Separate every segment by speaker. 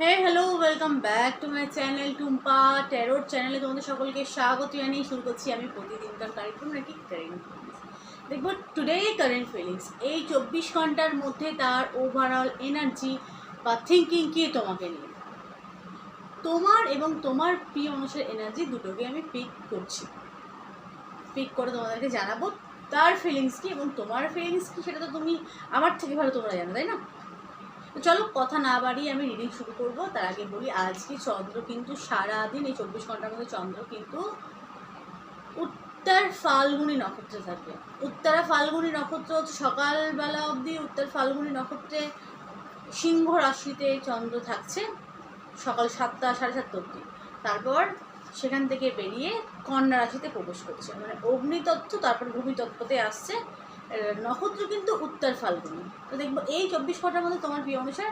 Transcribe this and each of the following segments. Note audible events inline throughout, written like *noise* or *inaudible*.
Speaker 1: Hey hello welcome back to my channel Tumpa ট্যারোর চ্যানেলে তোমাদের সকলকে স্বাগত জানিয়ে শুরু করছি আমি প্রতিদিনকার কারেক্ট নাকি কারেন্ট ফিলিংস দেখব টুডে কারেন্ট ফিলিংস এই চব্বিশ ঘণ্টার মধ্যে তার ওভারঅল এনার্জি বা থিঙ্কিং কি তোমাকে নিয়ে। তোমার এবং তোমার প্রিয় মানুষের এনার্জি দুটোকে আমি পিক করছি। পিক করে তোমাদেরকে জানাব তার ফিলিংস কি এবং তোমার ফিলিংস কি সেটা তো তুমি আমার থেকে ভালো তোমরা জানো, তাই না? তো চলো কথা না বাড়িয়ে আমি রিডিং শুরু করব। তার আগে বলি, আজকে চন্দ্র কিন্তু সারাদিন, এই চব্বিশ ঘণ্টার মধ্যে চন্দ্র কিন্তু উত্তর ফাল্গুনি নক্ষত্রে থাকে। উত্তরা ফাল্গুনি নক্ষত্র সকালবেলা অবধি উত্তর ফাল্গুনি নক্ষত্রে সিংহ রাশিতে চন্দ্র থাকছে, সকাল সাতটা, সাড়ে সাতটা অবধি। তারপর সেখান থেকে বেরিয়ে কন্যা রাশিতে প্রবেশ করছে। মানে অগ্নিতত্ত্ব, তারপর ভূমিতত্ত্বতে আসছে। নক্ষত্র কিন্তু উত্তর ফাল্গুনি তো দেখবো এই চব্বিশ ঘন্টার মধ্যে তোমার প্রিয় অনুসার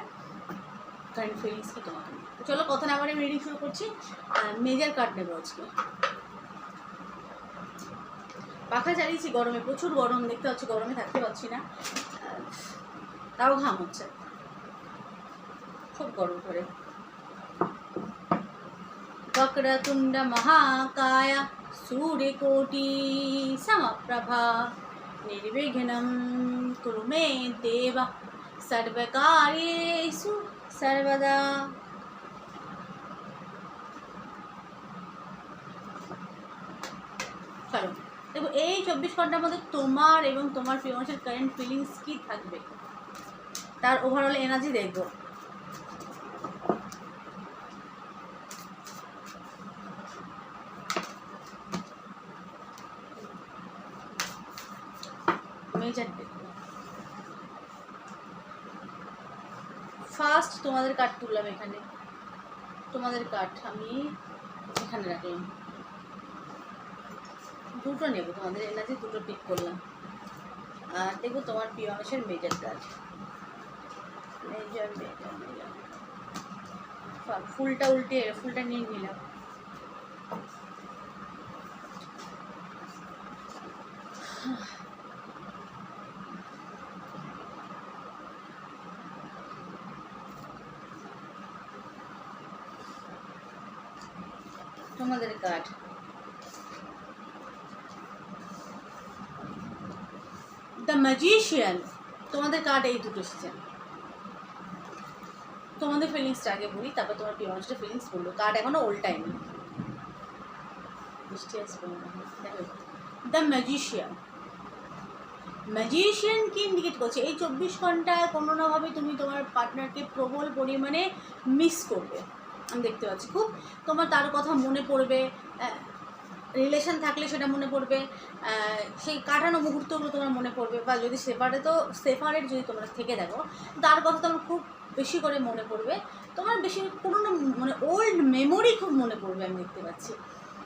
Speaker 1: কারেন্ট ফিলিংস কি তোমাকে নিয়ে। তো চলো কথা না বলে আমি রিডিং শুরু করছি মেজার কার্ড নেবো আজকে পাখা চালিয়েছি গরমে প্রচুর গরম দেখতে পাচ্ছি গরমে থাকতে পারছি না আহ, তাও ঘাম হচ্ছে খুব গরম করে वक्रतुण्ड महाकाय सूर्यकोटि समप्रभा निर्विघ्नं कुरु मे देव सर्वकार्येषु सर्वदा চলো দেখো এই চব্বিশ ঘন্টার মধ্যে তোমার এবং তোমার প্রিয় মানুষের কারেন্ট ফিলিংস কি থাকবে তার ওভারঅল এনার্জি দেখবো তোমাদের কাঠ তুললাম এখানে। তোমাদের কাঠ আমি এখানে রাখলাম। দুটো নেব তোমাদের এনার্জি দুটো পিক করলাম। আর দেখব তোমার প্রিয় মানুষের মেজার কাজ মেজার মেজার ফুলটা উল্টে, ফুলটা নিয়ে নিলাম। তোমাদের কাঠ দ্য ম্যাজিশিয়ান তোমাদের কার্ড এই দুটো এসেছে। তোমাদের ফিলিংসটা আগে বলি, তারপর তোমার প্রিয় মানুষটা ফিলিংস বলল। কার্ড এখনও বৃষ্টি আসবে দ্য ম্যাজিশিয়ান ম্যাজিশিয়ান কি ইন্ডিকেট করছে? এই চব্বিশ ঘন্টায় কোনো নাভাবে তুমি তোমার পার্টনারকে প্রবল পরিমাণে মিস করবে। আমি দেখতে পাচ্ছি। খুব তোমার তার কথা মনে পড়বে রিলেশন থাকলে সেটা মনে পড়বে সেই কাটানো মুহূর্তগুলো তোমার মনে পড়বে, বা যদি সেপারে তো সেপারেট যদি তোমরা থেকে দেখো, তার কথা তোমার খুব বেশি করে মনে পড়বে। তোমার বেশি পুরোনো মানে ওল্ড মেমোরি খুব মনে পড়বে আমি দেখতে পাচ্ছি।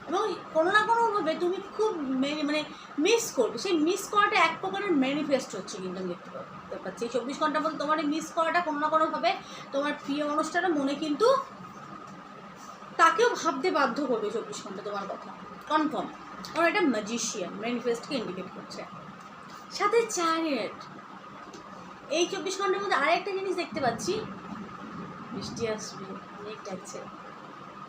Speaker 1: এবং কোনো না কোনোভাবে তুমি খুব মানে মিস করবে। সেই মিস করাটা এক প্রকারের ম্যানিফেস্ট হচ্ছে কিন্তু আমি দেখতে পাচ্ছি। এই চব্বিশ ঘণ্টার মধ্যে তোমার এই মিস করাটা কোনো না কোনোভাবে তোমার প্রিয় মানুষটারও মনে কিন্তু তাকেও ভাবতে বাধ্য করবে চব্বিশ ঘণ্টা তোমার কথা। কনফার্ম কারণ এটা ম্যাজিশিয়ান ম্যানিফেস্টকে ইন্ডিকেট করছে। সাথে চ্যারিয়েট এই চব্বিশ ঘণ্টার মধ্যে আরেকটা জিনিস দেখতে পাচ্ছি। বৃষ্টি আসবে মেঘ ডাকছে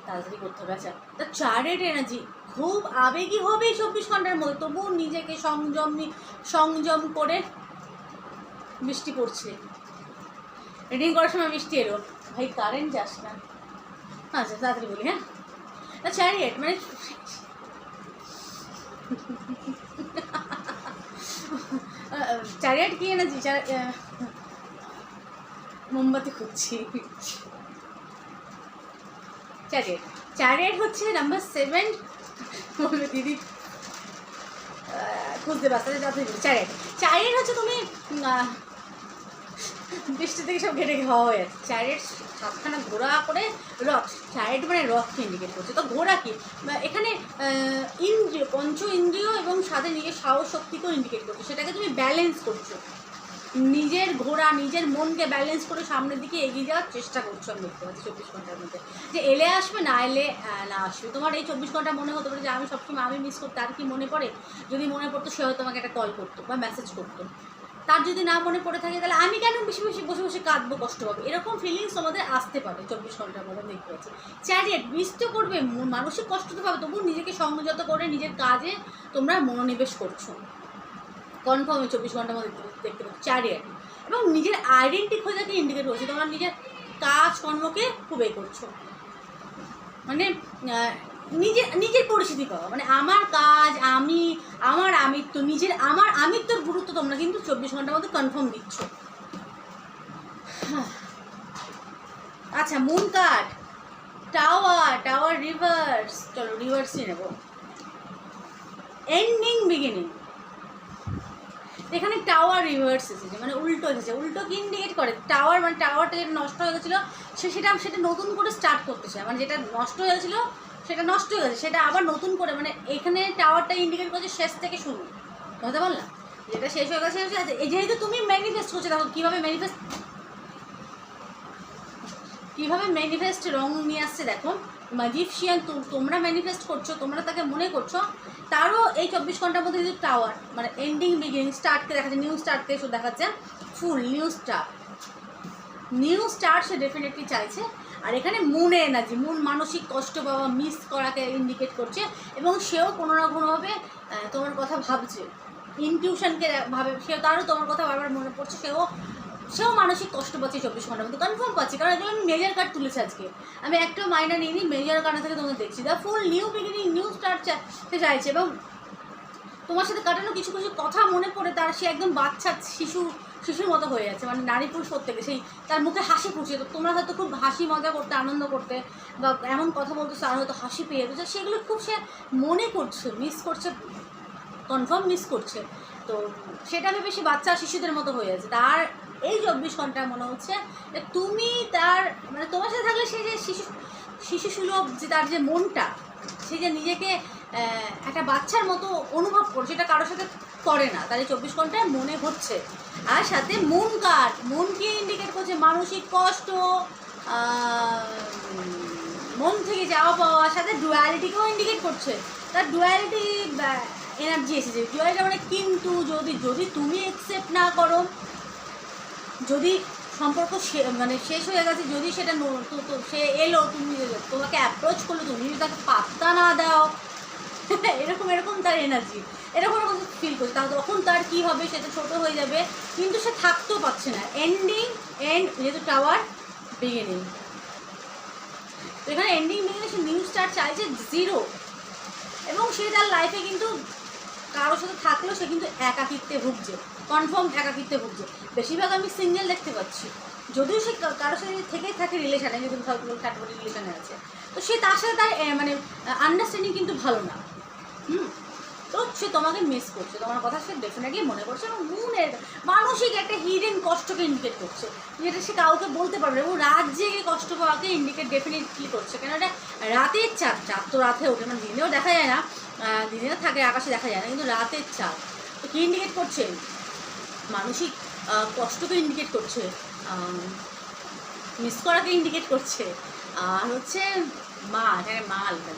Speaker 1: তাড়াতাড়ি করতে হবে আচ্ছা। তা চ্যারিয়েট এনার্জি খুব আবেগী হবে এই চব্বিশ ঘণ্টার মধ্যে। তবুও নিজেকে সংযম সংযম করে বৃষ্টি পড়ছে রিডিং করার সময় বৃষ্টি এলো। ভাই কারেন্ট যাস না। আচ্ছা তাড়াতাড়ি বলি হ্যাঁ? তা চ্যারিয়েট মানে চ্যারিয়েট কি এনেছি? মোমবাতি খুঁজছি। চ্যারিয়েট চ্যারিয়েট হচ্ছে নাম্বার সেভেন দিদি খুঁজতে পারছে যাতে চ্যারিয়েট চ্যারিয়েট হচ্ছে তুমি বৃষ্টি থেকে সব ঘেটে খাওয়া হয়ে যাচ্ছে। চ্যারিয়েট সাতখানা ঘোড়া করে রথ চ্যারিয়েট মানে রথকে ইন্ডিকেট করছে। তো ঘোড়া কি? এখানে ইন্দ্রিয়, পঞ্চ ইন্দ্রিয় এবং সাথে নিজের সাহস শক্তিকেও ইন্ডিকেট করছে। সেটাকে তুমি ব্যালেন্স করছ। নিজের ঘোড়া নিজের মনকে ব্যালেন্স করে সামনের দিকে এগিয়ে যাওয়ার চেষ্টা করছ আমি দেখতে পাচ্ছি চব্বিশ ঘণ্টার মধ্যে। যে এলে আসবে, না এলে না আসবে। তোমার এই চব্বিশ ঘণ্টা মনে হতে পারে যে আমি সবসময় আমি মিস করতে, আর কি মনে পড়ে? যদি মনে পড়তো সে হয়তো তোমাকে একটা কল করতো বা মেসেজ করতো। তার যদি না মনে পড়ে থাকে, তাহলে আমি কেন বেশি বেশি বসে বসে কাঁদবো, কষ্ট পাবো? এরকম ফিলিংস তোমাদের আসতে পারে চব্বিশ ঘণ্টার মধ্যে দেখতে পাচ্ছি। চ্যারিয়েট মিস তো করবে মানসিক কষ্ট তো পাবে তবু নিজেকে সংযত করে, নিজের কাজে তোমরা মনোনিবেশ করছ। কনফার্মে চব্বিশ ঘণ্টার মধ্যে দেখতে- পাচ্ছি। চ্যারিয়েট এবং নিজের আইডেন্টি খোঁজাকে ইন্ডিকেট করছে, তোমরা নিজের কাজ কর্মকে খুব এ করছ। মানে নিজের নিজের পরিচিতি পাওয়া মানে আমার কাজ, আমি, আমার আমিত্ব, নিজের, আমার আমিত্বর গুরুত্ব তোমরা কিন্তু চব্বিশ ঘণ্টার মধ্যে কনফার্ম দিচ্ছ। আচ্ছা moon card tower tower reverse চলো রিভার্সই নেব। এন্ডিং বিগিনিং এখানে টাওয়ার রিভার্স এসেছে মানে উল্টো এসেছে। উল্টো কি ইন্ডিকেট করে? টাওয়ার মানে টাওয়ারটা যেটা নষ্ট হয়ে গেছিল, সে, সেটা সেটা নতুন করে স্টার্ট করতে মানে যেটা নষ্ট হয়ে গেছিল সেটা নষ্ট হয়ে গেছে সেটা আবার নতুন করে মানে এখানে টাওয়ারটা ইন্ডিকেট করছে শেষ থেকে শুরু। বুঝতে পারলাম যেটা শেষ হয়ে গেছে যেহেতু তুমি ম্যানিফেস্ট করছ, দেখো কীভাবে ম্যানিফেস্ট কীভাবে ম্যানিফেস্ট রং নিয়ে আসছে, দেখো। ম্যাজিশিয়ান তোমরা ম্যানিফেস্ট করছ, তোমরা তাকে মনে করছ, তারও এই চব্বিশ ঘণ্টার মধ্যে কিন্তু টাওয়ার মানে এন্ডিং বিগিনিং স্টার্টকে দেখাচ্ছে নিউ স্টার্টকে দেখাচ্ছে fool new start new start সে ডেফিনেটলি চাইছে। আর এখানে মুনে এনার্জি মুন মানসিক কষ্ট পাওয়া মিস করাকে ইন্ডিকেট করছে এবং সেও কোনো না কোনোভাবে তোমার কথা ভাবছে। ইনটিউশনকে ভাবে সে তারও তোমার কথা বারবার মনে পড়ছে, সেও সেও মানসিক কষ্ট পাচ্ছে চব্বিশ ঘণ্টার মধ্যে। কনফার্ম পাচ্ছি, কারণ এগুলো আমি মেজার কার্ড তুলেছি আজকে। আমি একটাও মাইনা নিইনি মেজার কার্ড থেকে তোমাদের দেখছি। The fool new beginning new start চাইছে এবং তোমার সাথে কাটানো কিছু কিছু কথা মনে পড়ে, তার সে একদম বাচ্চা শিশু, শিশুর মতো হয়ে যাচ্ছে মানে নারী পুরুষ প্রত্যেকে। সেই তার মুখে হাসি ফুটছে, তো তোমরা হয়তো খুব হাসি মজা করতে, আনন্দ করতে, বা এমন কথা বলতে তার হয়তো হাসি পেয়ে যেত সেগুলো খুব সে মনে করছে মিস করছে কনফার্ম মিস করছে। তো সেটা আমি বেশি বাচ্চা শিশুদের মতো হয়ে যাচ্ছে। তার এই চব্বিশ ঘণ্টা মনে হচ্ছে যে তুমি তার মানে তোমার সাথে থাকলে সে যে শিশু শিশু সুলভ যে তার যে মনটা, সে যে নিজেকে একটা বাচ্চার মতো অনুভব করছে সেটা কারোর সাথে করে না। তাহলে চব্বিশ ঘন্টায় মনে হচ্ছে। আর সাথে মন কার্ড। মনকে ইন্ডিকেট করছে? মানসিক কষ্ট মন থেকে যাওয়া পাওয়া, সাথে ডুয়ালিটিকেও ইন্ডিকেট করছে। তার ডুয়ালিটি এনার্জি এসেছে। ডুয়ালিটি মানে কিন্তু যদি যদি তুমি অ্যাকসেপ্ট না করো, যদি সম্পর্ক মানে শেষ হয়ে গেছে, যদি সেটা সে এলো, তুমি তোমাকে অ্যাপ্রোচ করল, তুমি যদি তাকে পাত্তা না দাও *laughs* এরকম এরকম তার এনার্জি এরকম এরকম ফিল করছে। তাহলে তখন তার কী হবে? সে তো ছোটো হয়ে যাবে। কিন্তু সে থাকতেও পারছে না। এন্ডিং এন্ড যেহেতু টাওয়ার বিগিনিং এখানে এন্ডিং বিগিনিং সে নিউ স্টার্ট চাইছে জিরো এবং সে তার লাইফে কিন্তু কারোর সাথে থাকলেও সে কিন্তু একাকিত্বে ভুগছে। কনফার্ম একাকিত্বে ভুগছে। বেশিরভাগ আমি সিঙ্গেল দেখতে পাচ্ছি। যদিও সে কারোর সাথে থেকেই থাকে রিলেশনে যদি ক্যাটাগরি রিলেশনে আছে। তো সে তার সাথে তার মানে আন্ডারস্ট্যান্ডিং কিন্তু ভালো না। হুম তো সে তোমাকে মিস করছে, তোমার কথা সে ডেফিনেটলি মনে করছে এবং মনের মানসিক একটা হিডেন কষ্টকে ইন্ডিকেট করছে। যেটা সে কাউকে বলতে পারবে এবং রাত জেগে কষ্ট পাওয়াকে ইন্ডিকেট ডেফিনেটলি করছে। কেন এটা রাতের চাঁদ চাঁদ তো রাতে ওঠে মানে দিনেও দেখা যায় না দিনেও থাকে, আকাশে দেখা যায় না, কিন্তু রাতের চাঁদ, তো কী ইন্ডিকেট করছে? মানসিক কষ্টকে ইন্ডিকেট করছে মিস করাকে ইন্ডিকেট করছে। আর হচ্ছে মা এখানে মা আলতা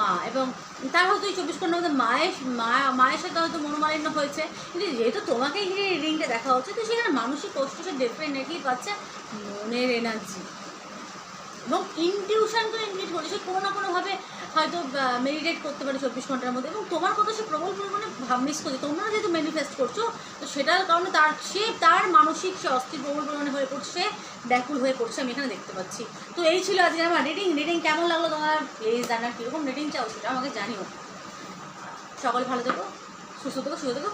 Speaker 1: মা এবং তার হয়তো এই চব্বিশ ঘণ্টার মধ্যে মায়ের, মা, মায়ের সাথে হয়তো মনোমালিন্য হয়েছে। কিন্তু যেহেতু তোমাকে ঘিরে রিংটা দেখা হচ্ছে, তো সেখানে মানসিক কষ্ট সে ডেফিনেটলি পাচ্ছে মনের এনার্জি এবং ইনটিউশনকে ইন্ডিকেট করছে সে কোনো না কোনোভাবে হয়তো মেডিটেট করতে পারে চব্বিশ ঘণ্টার মধ্যে। এবং তোমার কথা সে প্রবল পরিমাণে মিস করছে। তোমরা যেহেতু ম্যানিফেস্ট করছ, তো সেটার কারণে তার, সে, তার মানসিক, সে অস্থির প্রবল পরিমাণে হয়ে পড়ছে ব্যাকুল হয়ে পড়ছে, আমি এখানে দেখতে পাচ্ছি। তো এই ছিল আজকে আমার রিডিং রিডিং কেমন লাগল তোমার? প্লিজ জানার কীরকম রিডিং চাও সেটা আমাকে জানিও। সকলে ভালো থেকো, সুস্থ থেকো সুস্থ থেকো।